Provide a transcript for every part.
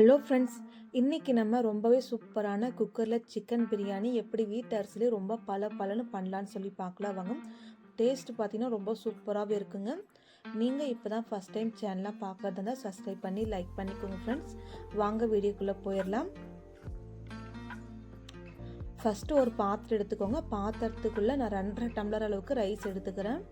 Hello friends இன்றைக்கி நம்ம ரொம்பவே சூப்பரான குக்கரில் சிக்கன் பிரியாணி எப்படி வீட்டு அரிசிலே ரொம்ப பல பலன்னு பண்ணலான்னு சொல்லி பார்க்கலாம் வாங்க. டேஸ்ட் பார்த்தீங்கன்னா ரொம்ப சூப்பராகவே இருக்குங்க. நீங்கள் இப்போ தான் ஃபஸ்ட் டைம் சேனலாக பார்க்கறதா இருந்தால் சப்ஸ்கிரைப் பண்ணி லைக் பண்ணிக்கோங்க ஃப்ரெண்ட்ஸ் வாங்க வீடியோக்குள்ளே போயிடலாம். ஃபஸ்ட்டு ஒரு பாத்திரம் எடுத்துக்கோங்க. பாத்திரத்துக்குள்ளே நான் ரெண்டரை டம்ளர் அளவுக்கு ரைஸ் எடுத்துக்கிறேன்.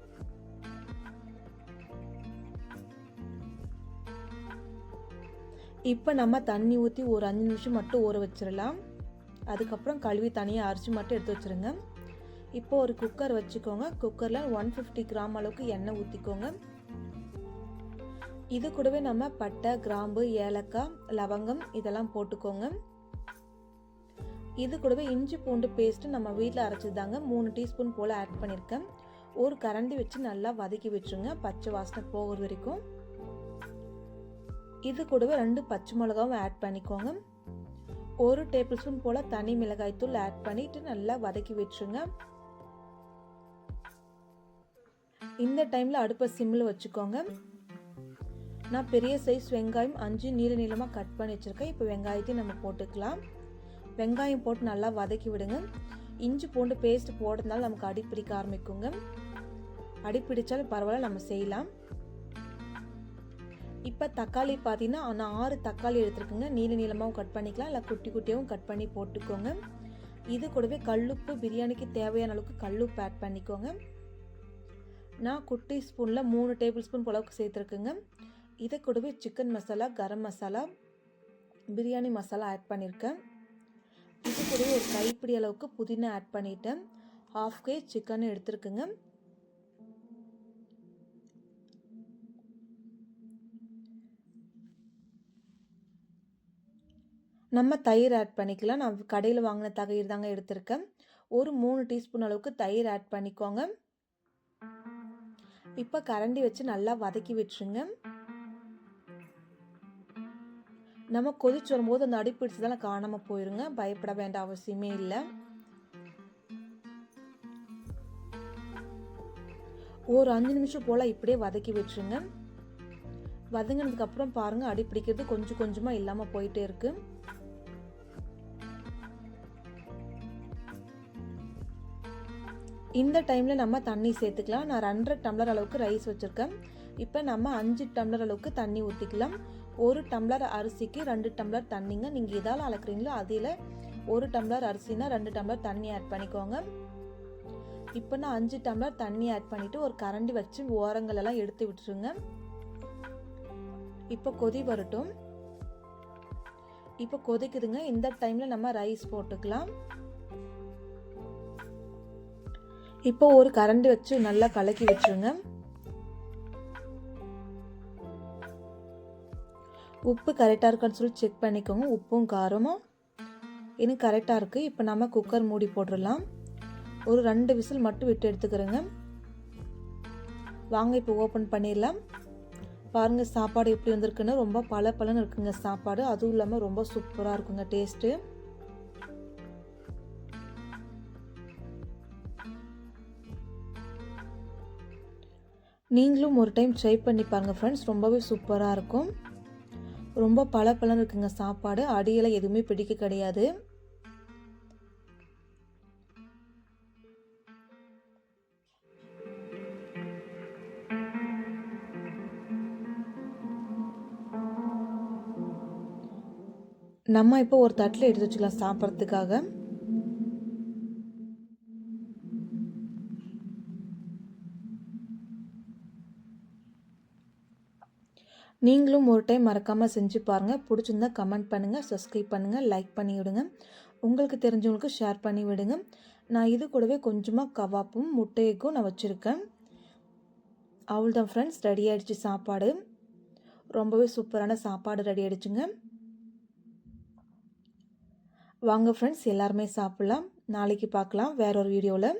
இப்போ நம்ம தண்ணி ஊற்றி ஒரு அஞ்சு நிமிஷம் மட்டும் ஊற வச்சிடலாம் அதுக்கப்புறம் கழுவி தனியாக அரிசி மட்டும் எடுத்து வச்சுருங்க. இப்போ ஒரு குக்கர் வச்சுக்கோங்க. குக்கரில் ஒன் ஃபிஃப்டி கிராம் அளவுக்கு எண்ணெய் ஊற்றிக்கோங்க இது கூடவே நம்ம பட்டை கிராம்பு ஏலக்காய் லவங்கம் இதெல்லாம் போட்டுக்கோங்க. இது கூடவே இஞ்சி பூண்டு பேஸ்ட்டு நம்ம வீட்டில் அரைச்சிதாங்க மூணு டீஸ்பூன் போல் ஆட் பண்ணியிருக்கேன் ஒரு கரண்டி வச்சு நல்லா வதக்கி வச்சுருங்க. பச்சை வாசனை போகிற வரைக்கும். இது கூடவே ரெண்டு பச்சை மிளகாவும் ஆட் பண்ணிக்கோங்க. ஒரு டேபிள் ஸ்பூன் போல் தனி மிளகாய் தூள் ஆட் பண்ணிட்டு நல்லா வதக்கி விட்டுருங்க. இந்த டைமில் அடுப்பை சிம்மில் வச்சுக்கோங்க. நான் பெரிய சைஸ் வெங்காயம் அஞ்சு நீள நீளமாக கட் பண்ணி வச்சுருக்கேன். இப்போ வெங்காயத்தையும் நம்ம போட்டுக்கலாம். வெங்காயம் போட்டு நல்லா வதக்கி விடுங்க. இஞ்சி பூண்டு பேஸ்ட் போடுறதுனால நமக்கு அடி பிடிக்க ஆரம்பிக்குங்க. அடி பிடிச்சாலும் பரவாயில்ல நம்ம செய்யலாம். இப்போ தக்காளி பார்த்தீங்கன்னா நான் ஆறு தக்காளி எடுத்துருக்குங்க. நீல நீளமாகவும் கட் பண்ணிக்கலாம். இல்லை குட்டி குட்டியாகவும் கட் பண்ணி போட்டுக்கோங்க. இது கூடவே கல்லுப்பு பிரியாணிக்கு தேவையான அளவுக்கு கல்லுப்பு ஆட் பண்ணிக்கோங்க. நான் குட்டி ஸ்பூனில் மூணு டேபிள் ஸ்பூன் போலவுக்கு சேர்த்துருக்குங்க. இதை கூடவே சிக்கன் மசாலா கரம் மசாலா பிரியாணி மசாலா ஆட் பண்ணியிருக்கேன் இது கூடவே ஒரு கைப்பிடி அளவுக்கு புதினா ஆட் பண்ணிட்டேன். ஹாஃப் கே சிக்கன் எடுத்துருக்குங்க. நம்ம தயிர் ஆட் பண்ணிக்கலாம். நான் கடையில் வாங்கின தயிர் தாங்க எடுத்திருக்கேன். ஒரு மூணு டீஸ்பூன் அளவுக்கு தயிர் ஆட் பண்ணிக்கோங்க. இப்போ கரண்டி வச்சு நல்லா வதக்கி விட்டுருங்க. நம்ம கொதிச்சு வரும்போது அந்த அடிப்பிடிச்சதெல்லாம் காணாமல் போயிருங்க. பயப்பட வேண்டாம் அவசியமே இல்லை. ஒரு அஞ்சு நிமிஷம் போல் இப்படியே வதக்கி விட்டுருங்க. வதங்கினதுக்கப்புறம் பாருங்கள் அடி பிடிக்கிறது கொஞ்சம் கொஞ்சமாக இல்லாமல் போயிட்டே இருக்குது இந்த டைமில் நம்ம தண்ணி சேர்த்துக்கலாம். நான் ரெண்டரை டம்ளர் அளவுக்கு ரைஸ் வச்சுருக்கேன். இப்போ நம்ம அஞ்சு டம்ளர் அளவுக்கு தண்ணி ஊற்றிக்கலாம் ஒரு டம்ளர் அரிசிக்கு ரெண்டு டம்ளர் தண்ணிங்க. நீங்கள் இதால் அளக்குறீங்களோ அதில் ஒரு டம்ளர் அரிசினா ரெண்டு டம்ளர் தண்ணி ஆட் பண்ணிக்கோங்க. இப்போ நான் அஞ்சு டம்ளர் தண்ணி ஆட் பண்ணிவிட்டு ஒரு கரண்டி வச்சு ஓரங்கள் எல்லாம் எடுத்து விட்டுருங்க. இப்போ கொதி வரட்டும். இப்போ கொதிக்குதுங்க. இந்த டைமில் நம்ம ரைஸ் போட்டுக்கலாம். இப்போ ஒரு கரண்டி வச்சு நல்லா கலக்கி வச்சுருங்க. உப்பு கரெக்டாக இருக்கான்னு சொல்லி செக் பண்ணிக்கோங்க. உப்பும் காரமும். இன்னும் கரெக்டாக இருக்குது இப்போ நம்ம குக்கர் மூடி போட்டுடலாம். ஒரு ரெண்டு விசில் மட்டும் விட்டு எடுத்துக்கிறேங்க. வாங்க இப்போ ஓப்பன் பண்ணிடலாம். பாருங்கள் சாப்பாடு எப்படி வந்திருக்குன்னு. ரொம்ப பல பலன்னு இருக்குங்க சாப்பாடு. அதுவும் இல்லாமல் ரொம்ப சூப்பராக இருக்குங்க டேஸ்ட்டு நீங்களும் ஒரு டைம் ட்ரை பண்ணி பாருங்கள் ஃப்ரெண்ட்ஸ் ரொம்பவே சூப்பராக இருக்கும். ரொம்ப பல பலன் இருக்குங்க சாப்பாடு. அடியில் எதுவுமே பிடிக்க கிடையாது. நம்ம இப்போ ஒரு தட்டில் எடுத்து வச்சுக்கலாம் சாப்பிட்றதுக்காக. நீங்களும் ஒரு டைம் மறக்காமல் செஞ்சு பாருங்கள் பிடிச்சிருந்தா கமெண்ட் பண்ணுங்கள் சப்ஸ்கிரைப் பண்ணுங்கள் லைக் பண்ணி விடுங்க உங்களுக்கு தெரிஞ்சவங்களுக்கு ஷேர் பண்ணி விடுங்க நான் இது கூடவே கொஞ்சமாக கவாப்பும் முட்டையக்கும் நான் வச்சுருக்கேன். அவ்வளோதான் ஃப்ரெண்ட்ஸ் ரெடி ஆகிடுச்சு சாப்பாடு. ரொம்பவே சூப்பரான சாப்பாடு ரெடி ஆகிடுச்சுங்க வாங்க ஃப்ரெண்ட்ஸ் எல்லாருமே சாப்பிட்லாம். நாளைக்கு பார்க்கலாம் வேற ஒரு வீடியோவில்